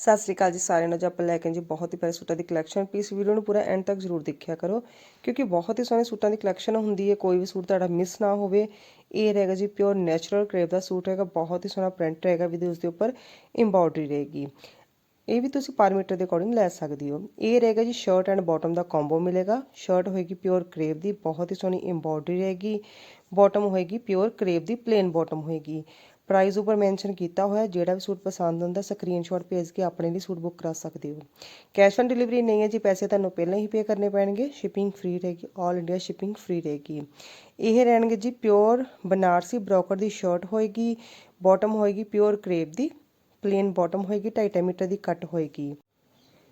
ਸਤਿ ਸ੍ਰੀ ਅਕਾਲ ਜੀ ਸਾਰਿਆਂ ਨੂੰ ਅੱਜ ਆਪਾਂ ਲੈ ਕੇ ਜੀ ਬਹੁਤ ਹੀ ਪਿਆਰੇ ਸੂਟਾਂ ਦੀ ਕਲੈਕਸ਼ਨ ਪਲੀਜ਼ ਵੀਡੀਓ ਨੂੰ ਪੂਰਾ ਐਂਡ ਤੱਕ ਜ਼ਰੂਰ ਦੇਖਿਆ ਕਰੋ, ਕਿਉਂਕਿ ਬਹੁਤ ਹੀ ਸੋਹਣੇ ਸੂਟਾਂ ਦੀ ਕਲੈਕਸ਼ਨ ਹੁੰਦੀ ਹੈ। ਕੋਈ ਵੀ ਸੂਟ ਤੁਹਾਡਾ ਮਿਸ ਨਾ ਹੋਵੇ, ਇਹ ਰਹੇਗਾ ਜੀ ਪਿਓਰ ਨੈਚੁਰਲ ਕਰੇਪ ਦਾ ਸੂਟ ਹੈਗਾ, ਬਹੁਤ ਹੀ ਸੋਹਣਾ ਪ੍ਰਿੰਟ ਰਹੇਗਾ ਵੀ ਉਸ ਦੇ ਉੱਪਰ ਐਮਬੋਡਰੀ ਰਹੇਗੀ। ਇਹ ਵੀ ਤੁਸੀਂ ਪਰ ਮੀਟਰ ਦੇ ਅਕੋਰਡਿੰਗ ਲੈ ਸਕਦੇ ਹੋ। ਇਹ ਰਹੇਗਾ ਜੀ ਸ਼ਰਟ ਐਂਡ ਬਾਟਮ ਦਾ ਕੰਬੋ ਮਿਲੇਗਾ। ਸ਼ਰਟ ਹੋਏਗੀ ਪਿਓਰ ਕਰੇਪ ਦੀ, ਬਹੁਤ ਹੀ ਸੋਹਣੀ ਐਮਬੋਡਰੀ ਰਹੇਗੀ। ਬਾਟਮ ਹੋਏਗੀ ਪਿਓਰ ਕਰੇਪ ਦੀ ਪਲੇਨ ਬਾਟਮ ਹੋਏਗੀ। ਪ੍ਰਾਈਸ ਉੱਪਰ ਮੈਂਸ਼ਨ ਕੀਤਾ ਹੋਇਆ ਜਿਹੜਾ ਵੀ ਸੂਟ ਪਸੰਦ ਹੁੰਦਾ ਸਕਰੀਨਸ਼ਾਟ ਭੇਜ ਕੇ ਆਪਣੇ ਲਈ ਸੂਟ ਬੁੱਕ ਕਰਾ ਸਕਦੇ ਹੋ। ਕੈਸ਼ ਔਨ ਡਿਲੀਵਰੀ ਨਹੀਂ ਹੈ ਜੀ, ਪੈਸੇ ਤੁਹਾਨੂੰ ਪਹਿਲਾਂ ਹੀ ਪੇ ਕਰਨੇ ਪੈਣਗੇ। ਸ਼ਿਪਿੰਗ ਫ੍ਰੀ ਰਹੇਗੀ 올 ਇੰਡੀਆ ਸ਼ਿਪਿੰਗ ਫ੍ਰੀ ਰਹੇਗੀ। ਇਹ ਰਹਿਣਗੇ ਜੀ ਪਿਓਰ ਬਨਾਰਸੀ ਬ੍ਰੋਕਰ ਦੀ ਸ਼ਰਟ ਹੋਏਗੀ ਬਾਟਮ ਹੋਏਗੀ ਪਿਓਰ ਕਰੇਪ ਦੀ ਪਲੇਨ ਬਾਟਮ ਹੋਏਗੀ 2.5 ਮੀਟਰ ਦੀ ਕੱਟ ਹੋਏਗੀ।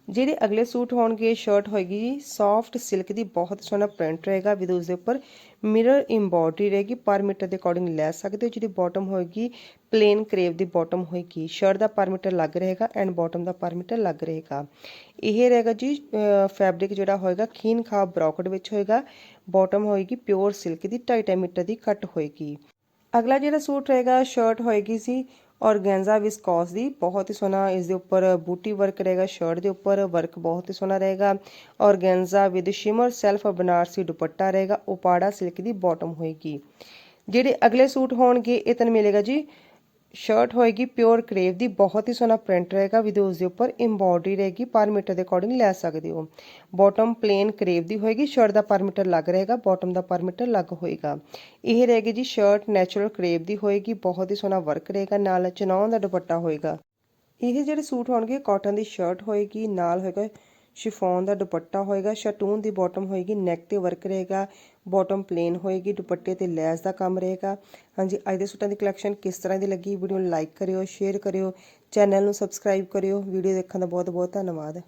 ਜਿਹੜੇ ਅਗਲੇ ਸੂਟ ਹੋਣਗੇ ਸ਼ਰਟ ਹੋਏਗੀ ਜੀ ਸੌਫਟ ਸਿਲਕ ਦੀ ਬਹੁਤ ਸੋਹਣਾ ਪ੍ਰਿੰਟ ਰਹੇਗਾ ਵਿਦ ਉਸ ਦੇ ਉੱਪਰ ਮਿਰਰ ਐਮਬੋਡਰੀ ਰਹੇਗੀ ਪਰ ਮੀਟਰ ਦੇ ਅਕੋਰਡਿੰਗ ਲੈ ਸਕਦੇ ਹੋ, ਜਿਹਦੀ ਬਾਟਮ ਹੋਏਗੀ ਪਲੇਨ ਕਰੇਵ ਦੀ ਬਾਟਮ ਹੋਏਗੀ ਸ਼ਰਟ ਦਾ ਪਰ ਮੀਟਰ ਲੱਗ ਰਹੇਗਾ ਐਂਡ ਬਾਟਮ ਦਾ ਪਰ ਮੀਟਰ ਲੱਗ ਰਹੇਗਾ। ਇਹ ਰਹੇਗਾ ਜੀ ਫੈਬਰਿਕ ਜਿਹੜਾ ਹੋਏਗਾ, ਖੀਨ ਖਾਬ ਬ੍ਰੋਕਟ ਵਿੱਚ ਹੋਏਗਾ ਬਾਟਮ ਹੋਏਗੀ ਪਿਓਰ ਸਿਲਕ ਦੀ 2.5 ਮੀਟਰ ਦੀ ਕੱਟ ਹੋਏਗੀ। ਅਗਲਾ ਜਿਹੜਾ ਸੂਟ ਰਹੇਗਾ ਸ਼ਰਟ ਹੋਏਗੀ ਸੀ ਔਰਗੈਂਜ਼ਾ ਵਿਸਕੋਸ ਦੀ ਬਹੁਤ ਹੀ ਸੋਹਣਾ ਇਸ ਦੇ ਉੱਪਰ ਬੂਟੀ ਵਰਕ ਰਹੇਗਾ ਸ਼ਰਟ ਦੇ ਉੱਪਰ ਵਰਕ ਬਹੁਤ ਹੀ ਸੋਹਣਾ ਰਹੇਗਾ organza with shimmer self Banarasi dupatta ਰਹੇਗਾ, ਉਪਾੜਾ ਸਿਲਕ ਦੀ ਬਾਟਮ ਹੋਏਗੀ। ਜਿਹੜੇ ਅਗਲੇ ਸੂਟ ਹੋਣਗੇ, ਇਹ ਤਨ ਮਿਲੇਗਾ ਜੀ ਸ਼ਰਟ ਹੋਏਗੀ ਪਿਓਰ ਕਰੇਵ ਦੀ, ਬਹੁਤ ਹੀ ਸੋਹਣਾ ਪ੍ਰਿੰਟ ਰਹੇਗਾ ਵਿਦ ਉਸ ਦੇ ਉੱਪਰ ਐਮਬੋਡਰੀ ਰਹੇਗੀ ਪਰ ਮੀਟਰ ਦੇ ਅਕੋਰਡਿੰਗ ਲੈ ਸਕਦੇ ਹੋ। ਬਾਟਮ ਪਲੇਨ ਕਰੇਵ ਦੀ ਹੋਏਗੀ ਸ਼ਰਟ ਦਾ ਪਰ ਮੀਟਰ ਲੱਗ ਰਹੇਗਾ ਬਾਟਮ ਦਾ ਪਰ ਮੀਟਰ ਲੱਗ ਹੋਏਗਾ। ਇਹ ਰਹੇਗੀ ਜੀ ਸ਼ਰਟ ਨੈਚੁਰਲ ਕਰੇਵ ਦੀ ਹੋਏਗੀ, ਬਹੁਤ ਹੀ ਸੋਹਣਾ ਵਰਕ ਰਹੇਗਾ, ਨਾਲ ਚਨੌਨ ਦਾ ਦੁਪੱਟਾ ਹੋਏਗਾ। ਇਹ ਜਿਹੜੇ ਸੂਟ ਹੋਣਗੇ ਕਾਟਨ ਦੀ ਸ਼ਰਟ ਹੋਏਗੀ, ਨਾਲ ਹੋਏਗਾ ਸ਼ਿਫੋਨ ਦਾ ਦੁਪੱਟਾ ਹੋਏਗਾ, ਸ਼ਟੂਨ ਦੀ ਬਾਟਮ ਹੋਏਗੀ ਨੈਕ ਤੇ ਵਰਕ ਰਹੇਗਾ ਬਾਟਮ ਪਲੇਨ ਹੋਏਗੀ, ਦੁਪੱਟੇ ਤੇ ਲੈਸ ਦਾ ਕੰਮ ਰਹੇਗਾ। ਹਾਂਜੀ, ਅੱਜ ਦੇ ਸੂਟਾਂ ਦੀ ਕਲੈਕਸ਼ਨ ਕਿਸ ਤਰ੍ਹਾਂ ਦੀ ਲੱਗੀ? ਵੀਡੀਓ ਨੂੰ ਲਾਈਕ ਕਰਿਓ ਸ਼ੇਅਰ ਕਰਿਓ ਚੈਨਲ ਨੂੰ ਸਬਸਕ੍ਰਾਈਬ ਕਰਿਓ। ਵੀਡੀਓ ਦੇਖਣ ਦਾ ਬਹੁਤ ਬਹੁਤ ਧੰਨਵਾਦ।